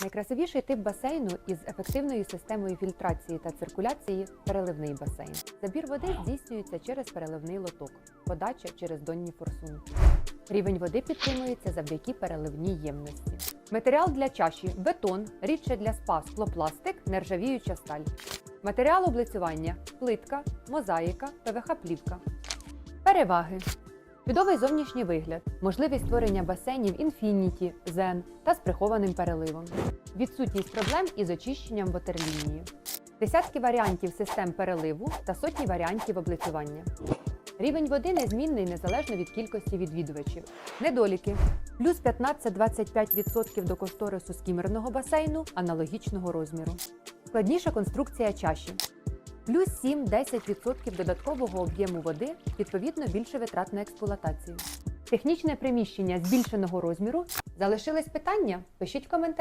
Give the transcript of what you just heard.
Найкрасивіший тип басейну із ефективною системою фільтрації та циркуляції переливний басейн. Забір води здійснюється через переливний лоток, подача через донні форсунки. Рівень води підтримується завдяки переливній ємності. Матеріал для чаші бетон, рідше для спа склопластик, нержавіюча сталь. Матеріал облицювання плитка, мозаїка, ПВХ-плівка. Переваги. Чудовий зовнішній вигляд, можливість створення басейнів Infinity, Zen та з прихованим переливом, відсутність проблем із очищенням ватерлінії, десятки варіантів систем переливу та сотні варіантів облицювання. Рівень води незмінний незалежно від кількості відвідувачів. Недоліки: плюс 15-25% до кошторису скімерного басейну аналогічного розміру. Складніша конструкція чаші. Плюс 7-10% додаткового об'єму води, відповідно більше витрат на експлуатацію. Технічне приміщення збільшеного розміру. Залишились питання? Пишіть в коментарях.